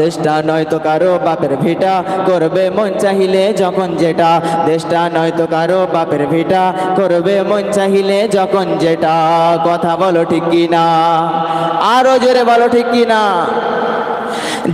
দেশটা নয়তো কারও বাপের ভিটা। করবে মন চাহিলে যখন যেটা। দেশটা নয়তো কারও বাপের ভিটা। করবে মন চাহিলে যখন যেটা। কথা বলো ঠিক কিনা? আরও জোরে বলো ঠিক কি না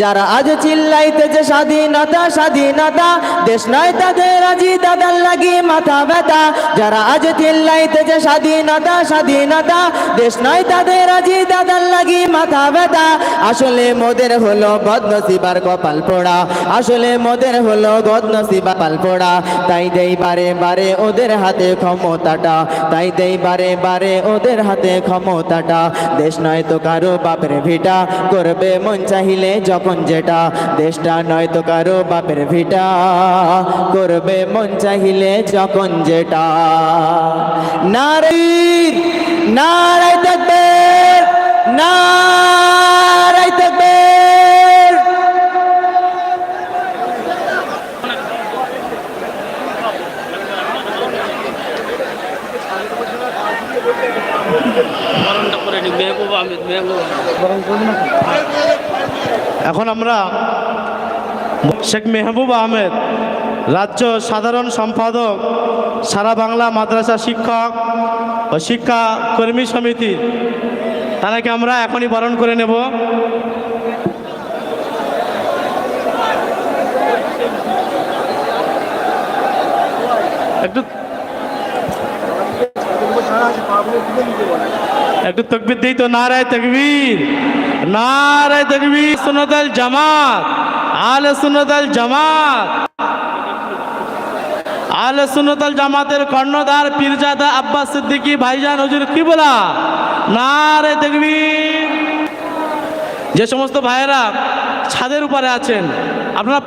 যারা আজ চিল্লাইতেছে স্বাধীনতা স্বাধীনতা, দেশ নয় তাদের আজি দাদার লাগি মাথা ব্যথা। যারা আজ চিল্লাইতেছে স্বাধীনতা স্বাধীনতা, দেশ নয় তাদের আজি দাদার লাগি মাথা ব্যথা। আসলে মোদের হলো বদনসিবার কপাল পোড়া। আসলে মোদের হলো বদনসিবা পাল পোড়া। তাই দেই বারে বারে ওদের হাতে ক্ষমতাটা। তাই দেই বারে বারে ওদের হাতে ক্ষমতাটা। দেশ নয় তো কারও বাপের ভিটা। করবে মন চাহিলে যখন যেটা দেশটা নয় তো কারও বাপের ভিটা। করবে মন চাহিলে যখন যেটা। থাকবেন নারায় থাকবেন। গরমটা করে মেহবুব আহমেদ, মেহবুব এখন আমরা শেখ মেহবুব আহমেদ, রাজ্য সাধারণ সম্পাদক, সারা বাংলা মাদ্রাসা শিক্ষক ও শিক্ষা কর্মী সমিতি। তাদেরকে আমরা এখনই বরণ করে নেব। একটু একটু তকবির দিই তো, নারায় তকবীর। নারায় তকবীর সুনদল জামাত আলে সুনদল জামাত। আলে সুনদল জামাতের কর্ণধার পীরজাদা আব্বাস সিদ্দিকী ভাইজান, হুজুর কি বলা? নারায় তকবীর যে সমস্ত ভাইয়েরা ছাদের উপরে আছেন, আপনারা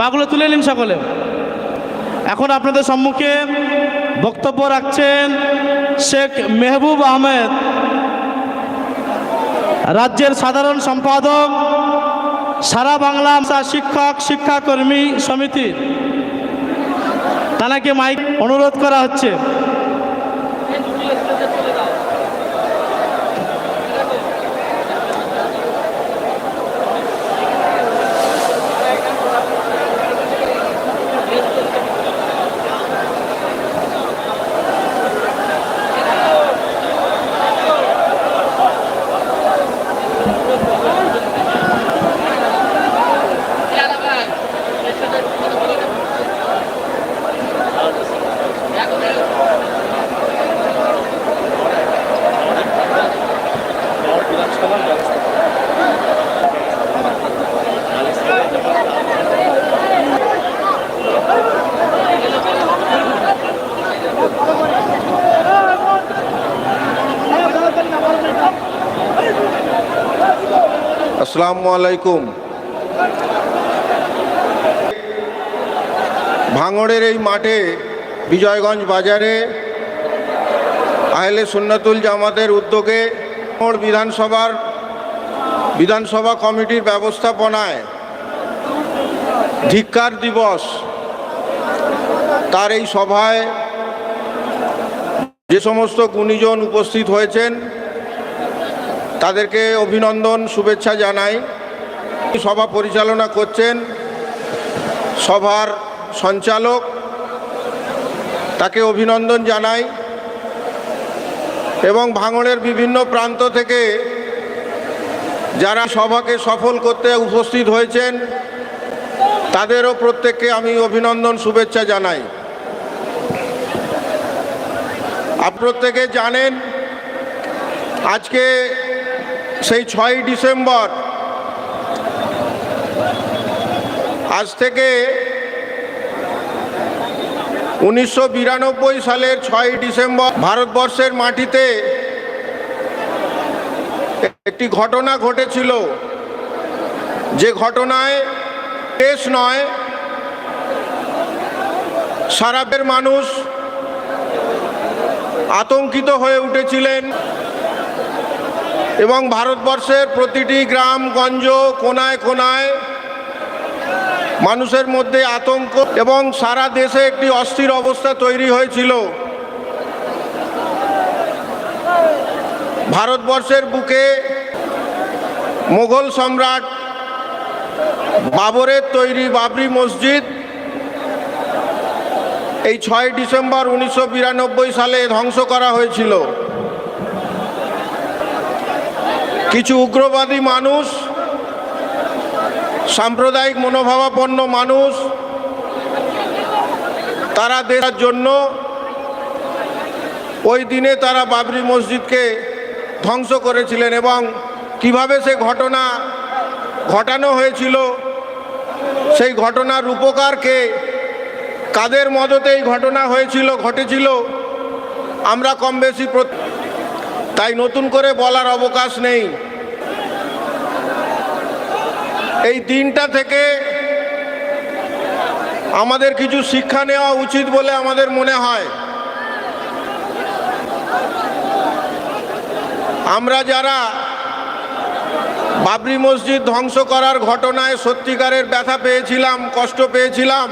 পাগুলো তুলে নিন সকলে। এখন আপনাদের সম্মুখে বক্তব্য রাখছেন শেখ মেহবুব আহমেদ। রাজ্যের সাধারণ সম্পাদক সারা বাংলা শিক্ষক শিক্ষাকর্মী সমিতি। তানাকে মাইক অনুরোধ করা হচ্ছে। আসসালামু আলাইকুম। ভাঙড়ের এই মাঠে, বিজয়গঞ্জ বাজারে, আহলে সুন্নাতুল জামাতের উদ্যোগে বিধানসভার, বিধানসভা কমিটির ব্যবস্থাপনায় ধিক্কার দিবস। তার এই সভায় যে সমস্ত গুণীজন উপস্থিত হয়েছেন তাদেরকে অভিনন্দন, শুভেচ্ছা জানাই। সভা পরিচালনা করছেন সভার সঞ্চালক। তাকে অভিনন্দন জানাই। এবং ভাঙড়ের বিভিন্ন প্রান্ত থেকে যারা সভাকে সফল করতে উপস্থিত হয়েছেন, তাদেরও প্রত্যেককে আমি অভিনন্দন, শুভেচ্ছা জানাই। আপ প্রত্যেকে জানেন, আজকে সেই ছয় ডিসেম্বর। আজ থেকে উনিশশো বিরানব্বই সালের ছয় ডিসেম্বর ভারতবর্ষের মাটিতে একটি ঘটনা ঘটেছিল। যে ঘটনায় দেশ নয়, সারাবের মানুষ আতঙ্কিত হয়ে উঠেছিলেন। এবং ভারতবর্ষের প্রতিটি গ্রাম, গঞ্জ কোনায় কোনায় মানুষের মধ্যে আতঙ্ক এবং সারা দেশে একটি অস্থির অবস্থা তৈরি হয়েছিল। ভারতবর্ষের বুকে মোগল সম্রাট বাবরের তৈরি বাবরি মসজিদ এই ছয় ডিসেম্বর উনিশশো বিরানব্বই সালে ধ্বংস করা হয়েছিল। কিছু উগ্রবাদী মানুষ, সাম্প্রদায়িক মনোভাবাপন্ন মানুষ, তারা দেওয়ার জন্য, ওই দিনে তারা বাবরি মসজিদকে ধ্বংস করেছিলেন এবং কীভাবে সে ঘটনা ঘটানো হয়েছিল, সেই ঘটনার উপকারকে কাদের মদতে এই ঘটনা হয়েছিল, ঘটেছিল, আমরা কম বেশি তাই নতুন করে বলার অবকাশ নেই। এই দিনটা থেকে আমাদের কিছু শিক্ষা নেওয়া উচিত বলে আমাদের মনে হয়। আমরা যারা বাবরি মসজিদ ধ্বংস করার ঘটনায় সত্যিকারের ব্যথা পেয়েছিলাম, কষ্ট পেয়েছিলাম,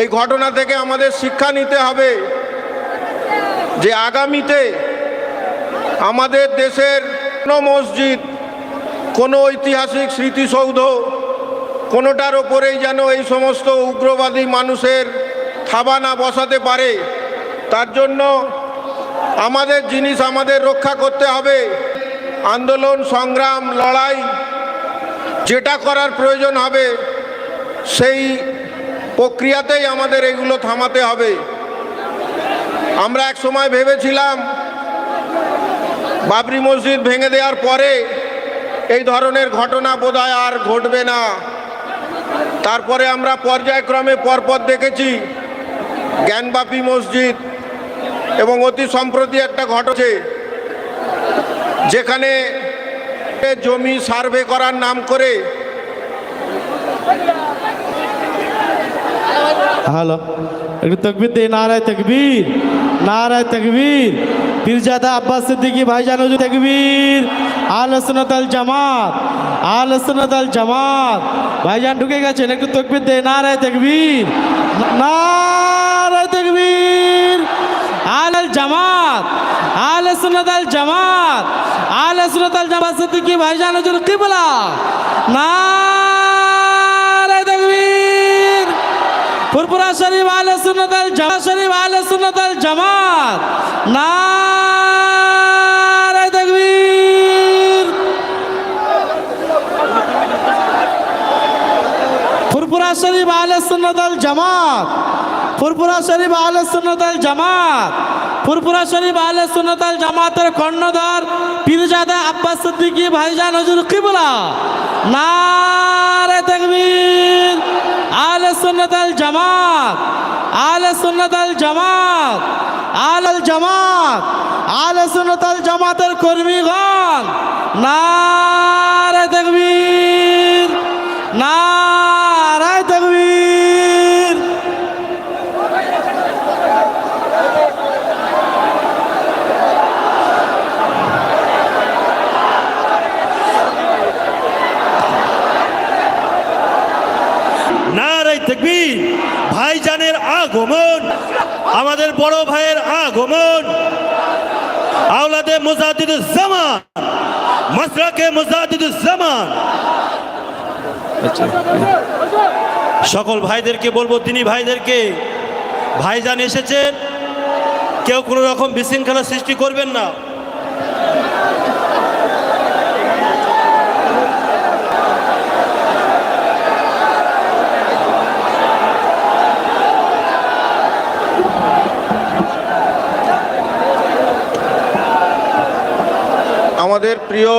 এই ঘটনা থেকে আমাদের শিক্ষা নিতে হবে যে আগামীতে আমাদের দেশের কোনো মসজিদ, কোনো ঐতিহাসিক স্মৃতিসৌধ, কোনোটার ওপরেই যেন এই সমস্ত উগ্রবাদী মানুষের থাবা না বসাতে পারে। তার জন্য আমাদের জিনিস আমাদের রক্ষা করতে হবে। আন্দোলন, সংগ্রাম, লড়াই যেটা করার প্রয়োজন হবে, সেই প্রক্রিয়াতেই আমাদের এগুলো থামাতে হবে। আমরা এক সময় ভেবেছিলাম বাবরি মসজিদ ভেঙে দেওয়ার পরে এই ধরনের ঘটনা বোধহয় আর ঘটবে না। তারপরে আমরা পর্যায়ক্রমে পরপর দেখেছি জ্ঞানবাপী মসজিদ এবং অতি সম্প্রতি একটা ঘটছে যেখানে জমি সার্ভে করার নাম করে হ্যালো। একটু তকবির দে নারায় তকবীর নারায় তকবীর। পীরজাদা আব্বাস সিদ্দিকী ভাইজান তকবীর। আল সুন্নাত আল জামাত আল সুন্নাত জামাত। ভাইজান ঢুকে গেছেন, একটু তকবির দে নারায় তকবীর নারায় তকবীর। আল জামাত আল সুন্নাত আল জামাত আল সুন্নাত আল জামাত সিদ্দিকী ভাইজান কিবলা। নারায় শরীফ আলে সুন্নত আল জামা শরীফ আলে সুন্নত আল জামাত। তাকবীর। ফুরপুরা শরীফ আলে সুন্নত আল জামাত। ফুরপুরা শরীফ আলে সুন্নত আল জামাত। ফুরপুরা শরীফ আলে সুন্নত আল জামাতের কর্ণধর পীরজাদা আব্বাস সিদ্দিকী ভাইজান হুজুর কিবলা। নারায় তাকবীর। আলে সুন্নত আল জামাত আল সুন্নত আল জামাত আল আল জামাত আল সুন্নত আল জামাতের কর্মীগণ নারায় তাকবীর নারায় তাকবীর নারাই তকবীর ভাইজানের আগমন, আমাদের বড় ভাইয়ের আগমন, আওলাদে মুজাদিদুজ জামান মাসরাকে জামান। সকল ভাইদেরকে বলব, তিনি ভাইদেরকে, ভাইজান এসেছেন, কেউ কোনো রকম বিশৃঙ্খলা সৃষ্টি করবেন না। আমাদের প্রিয়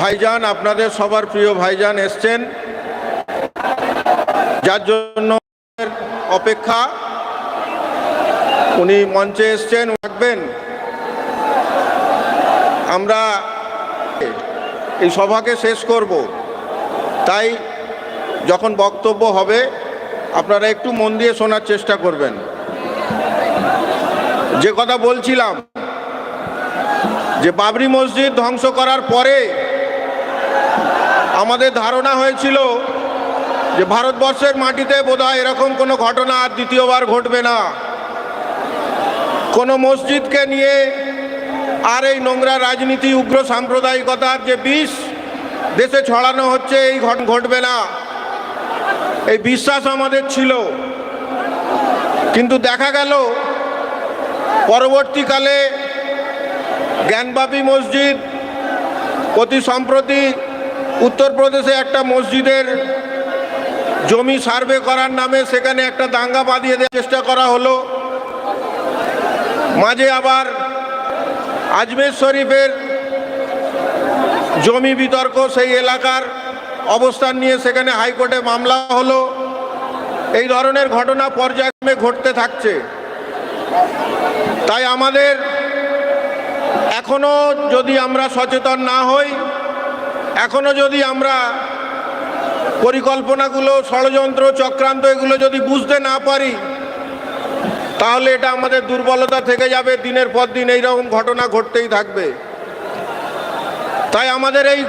ভাইজান, আপনাদের সবার প্রিয় ভাইজান এসছেন। যার জন্য অপেক্ষা, উনি মঞ্চে এসছেন থাকবেন। আমরা এই সভাকে শেষ করব। তাই যখন বক্তব্য হবে, আপনারা একটু মন দিয়ে শোনার চেষ্টা করবেন। যে কথা বলছিলাম যে বাবরি মসজিদ ধ্বংস করার পরে আমাদের ধারণা হয়েছিল যে ভারতবর্ষের মাটিতে বোধহয় এরকম কোনো ঘটনা আর দ্বিতীয়বার ঘটবে না। কোনো মসজিদকে নিয়ে আর এই নোংরা রাজনীতি, উগ্র সাম্প্রদায়িকতার যে বিষ, দেশে ছড়ানো হচ্ছে, এই ঘট, ঘটবে না। এই বিশ্বাস আমাদের ছিল। কিন্তু দেখা গেল, পরবর্তীকালে জ্ঞানবাপী মসজিদ, অতি সম্প্রতি উত্তরপ্রদেশে একটা মসজিদের জমি সার্ভে করার নামে সেখানে একটা দাঙ্গা বাঁধিয়ে দেওয়ার চেষ্টা করা হলো। মাঝে আবার আজমের শরীফের জমি বিতর্ক সেই এলাকার অবস্থান নিয়ে সেখানে হাইকোর্টে মামলা হলো। এই ধরনের ঘটনা পর্যায়ক্রমে ঘটতে থাকছে। তাই আমাদের এখনও যদি আমরা সচেতন না হই, এখনও যদি আমরা পরিকল্পনাগুলো, ষড়যন্ত্র, চক্রান্ত এগুলো যদি বুঝতে না পারি, তাহলে এটা আমাদের দুর্বলতা থেকে যাবে। দিনের পর দিন এইরকম ঘটনা ঘটতেই থাকবে। তাই আমাদের এই